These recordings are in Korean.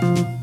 Thank you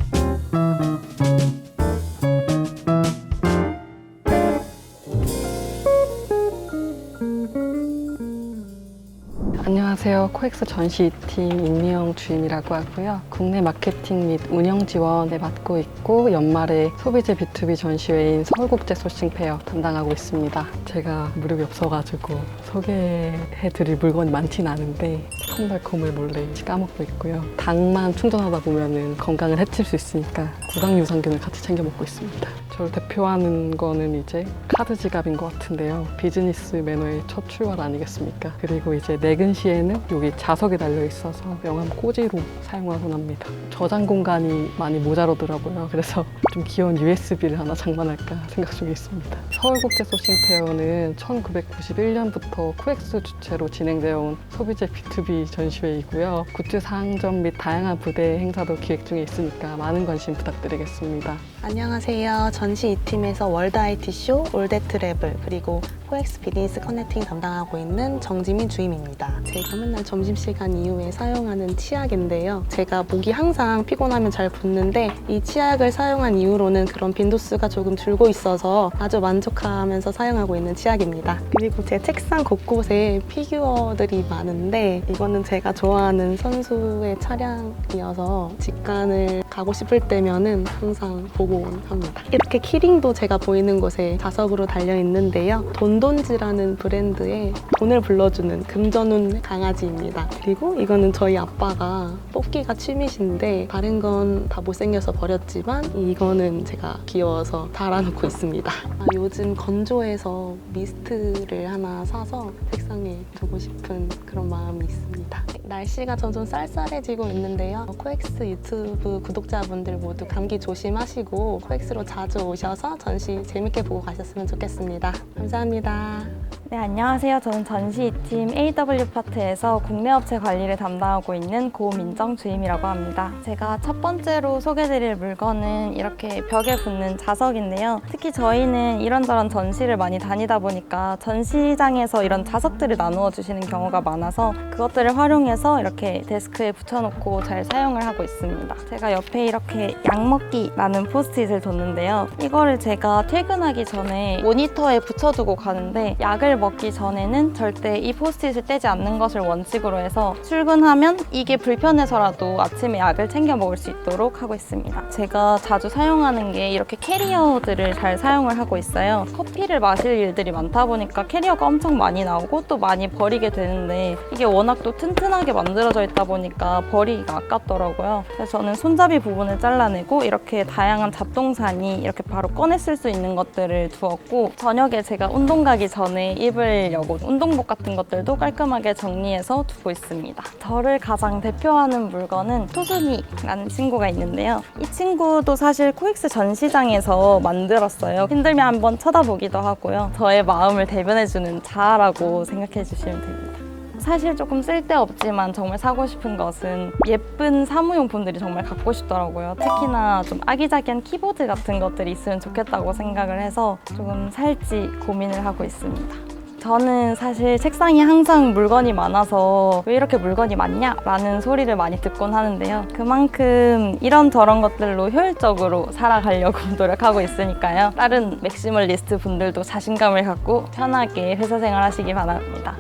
안녕하세요. 코엑스 전시팀 임미영 주임이라고 하고요. 국내 마케팅 및 운영 지원에 맡고 있고 연말에 소비재 B2B 전시회인 서울국제 소싱 페어 담당하고 있습니다. 제가 무릎이 없어가지고 소개해드릴 물건이 많진 않은데 콩달콤을 몰래 까먹고 있고요. 당만 충전하다 보면 건강을 해칠 수 있으니까 구강유산균을 같이 챙겨 먹고 있습니다. 저를 대표하는 거는 이제 카드 지갑인 것 같은데요. 비즈니스 매너의 첫 출발 아니겠습니까? 그리고 이제 내근 시에는 여기 자석이 달려 있어서 명함 꽂이로 사용하곤 합니다. 저장 공간이 많이 모자라더라고요. 그래서 좀 귀여운 USB를 하나 장만할까 생각 중에 있습니다. 서울국제 소싱 페어는 1991년부터 코엑스 주최로 진행되어 온 소비재 B2B 전시회이고요. 굿즈 상점 및 다양한 부대 행사도 기획 중에 있으니까 많은 관심 부탁드리겠습니다. 안녕하세요. 전시 2팀에서 월드 IT 쇼, 올드 트래블, 그리고 코엑스 비즈니스 커넥팅 담당하고 있는 정지민 주임입니다. 제가 맨날 점심시간 이후에 사용하는 치약인데요. 제가 목이 항상 피곤하면 잘 붓는데 이 치약을 사용한 이후로는 그런 빈도수가 조금 줄고 있어서 아주 만족하면서 사용하고 있는 치약입니다. 그리고 제 책상 곳곳에 피규어들이 많은데 이거는 제가 좋아하는 선수의 차량이어서 직관을 가고 싶을 때면은 항상 보고 합니다. 이렇게 키링도 제가 보이는 곳에 자석으로 달려 있는데요. 돈 돈지라는 브랜드의 돈을 불러주는 금전운 강아지입니다. 그리고 이거는 저희 아빠가 뽑기가 취미신데 다른 건 다 못생겨서 버렸지만 이거는 제가 귀여워서 달아놓고 있습니다. 아, 요즘 건조해서 미스트를 하나 사서 책상에 두고 싶은 그런 마음이 있습니다. 날씨가 점점 쌀쌀해지고 있는데요. 코엑스 유튜브 구독자분들 모두 감기 조심하시고 코엑스로 자주 오셔서 전시 재밌게 보고 가셨으면 좋겠습니다. 감사합니다. 네, 안녕하세요. 저는 전시팀 AW 파트에서 국내 업체 관리를 담당하고 있는 고민정 주임이라고 합니다. 제가 첫 번째로 소개드릴 물건은 이렇게 벽에 붙는 자석인데요. 특히 저희는 이런저런 전시를 많이 다니다 보니까 전시장에서 이런 자석들을 나누어 주시는 경우가 많아서 그것들을 활용해서 이렇게 데스크에 붙여놓고 잘 사용을 하고 있습니다. 제가 옆에 이렇게 약 먹기라는 포스트잇을 뒀는데요. 이거를 제가 퇴근하기 전에 모니터에 붙여두고 가는데 약을 먹기 전에는 절대 이 포스트잇을 떼지 않는 것을 원칙으로 해서 출근하면 이게 불편해서라도 아침에 약을 챙겨 먹을 수 있도록 하고 있습니다. 제가 자주 사용하는 게 이렇게 캐리어들을 잘 사용을 하고 있어요. 커피를 마실 일들이 많다 보니까 캐리어가 엄청 많이 나오고 또 많이 버리게 되는데 이게 워낙 또 튼튼하게 만들어져 있다 보니까 버리기가 아깝더라고요. 그래서 저는 손잡이 부분을 잘라내고 이렇게 다양한 잡동사니 이렇게 바로 쓸수 있는 것들을 두었고 저녁에 제가 운동 가기 전에 입으려고 운동복 같은 것들도 깔끔하게 정리해서 두고 있습니다. 저를 가장 대표하는 물건은 토순이라는 친구가 있는데요. 이 친구도 사실 코엑스 전시장에서 만들었어요. 힘들면 한번 쳐다보기도 하고요. 저의 마음을 대변해주는 자아라고 생각해 주시면 됩니다. 사실 조금 쓸데없지만 정말 사고 싶은 것은 예쁜 사무용품들이 정말 갖고 싶더라고요. 특히나 좀 아기자기한 키보드 같은 것들이 있으면 좋겠다고 생각을 해서 조금 살지 고민을 하고 있습니다. 저는 사실 책상에 항상 물건이 많아서 왜 이렇게 물건이 많냐? 라는 소리를 많이 듣곤 하는데요. 그만큼 이런저런 것들로 효율적으로 살아가려고 노력하고 있으니까요. 다른 맥시멀리스트 분들도 자신감을 갖고 편하게 회사 생활 하시기 바랍니다.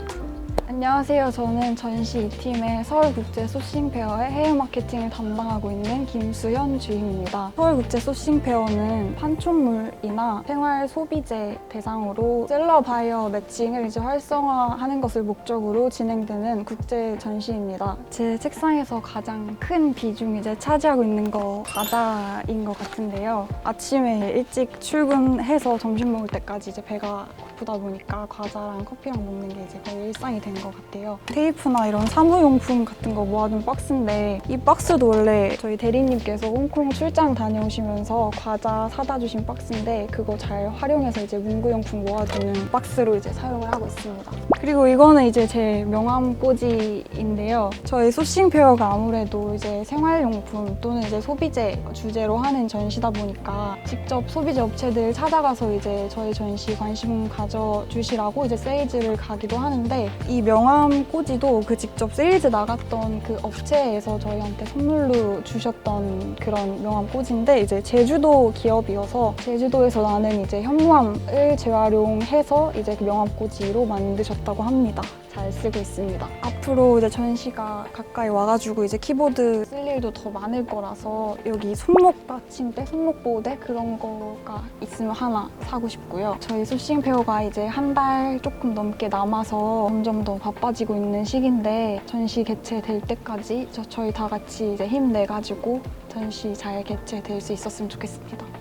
안녕하세요. 저는 전시 2팀의 서울국제 소싱페어의 해외 마케팅을 담당하고 있는 김수현 주임입니다. 서울국제 소싱페어는 판촉물이나 생활 소비재 대상으로 셀러 바이어 매칭을 이제 활성화하는 것을 목적으로 진행되는 국제 전시입니다. 제 책상에서 가장 큰 비중 이 제 차지하고 있는 거 과자인 것 같은데요. 아침에 일찍 출근해서 점심 먹을 때까지 이제 배가 고프다 보니까 과자랑 커피랑 먹는 게 이제 거의 일상이 된 것 같아요. 테이프나 이런 사무용품 같은 거 모아둔 박스인데 이 박스도 원래 저희 대리님께서 홍콩 출장 다녀오시면서 과자 사다 주신 박스인데 그거 잘 활용해서 이제 문구용품 모아두는 박스로 이제 사용을 하고 있습니다. 그리고 이거는 이제 제 명함 꽂이인데요. 저희 소싱 페어가 아무래도 이제 생활용품 또는 이제 소비재 주제로 하는 전시다 보니까 직접 소비재 업체들 찾아가서 이제 저희 전시 관심 가져주시라고 이제 세일즈를 가기도 하는데 이 명함 꽂이도 그 직접 세일즈 나갔던 그 업체에서 저희한테 선물로 주셨던 그런 명함 꽂이인데 이제 제주도 기업이어서 제주도에서 나는 이제 현무암을 재활용해서 이제 그 명함 꽂이로 만드셨다고 합니다. 잘 쓰고 있습니다. 앞으로 이제 전시가 가까이 와가지고 이제 키보드 쓸 일도 더 많을 거라서 여기 손목 받침대, 손목 보호대 그런 거가 있으면 하나 사고 싶고요. 저희 소싱 페어가 이제 한 달 조금 넘게 남아서 점점 더 바빠지고 있는 시기인데 전시 개최될 때까지 저, 저희 다 같이 이제 힘내가지고 전시 잘 개최될 수 있었으면 좋겠습니다.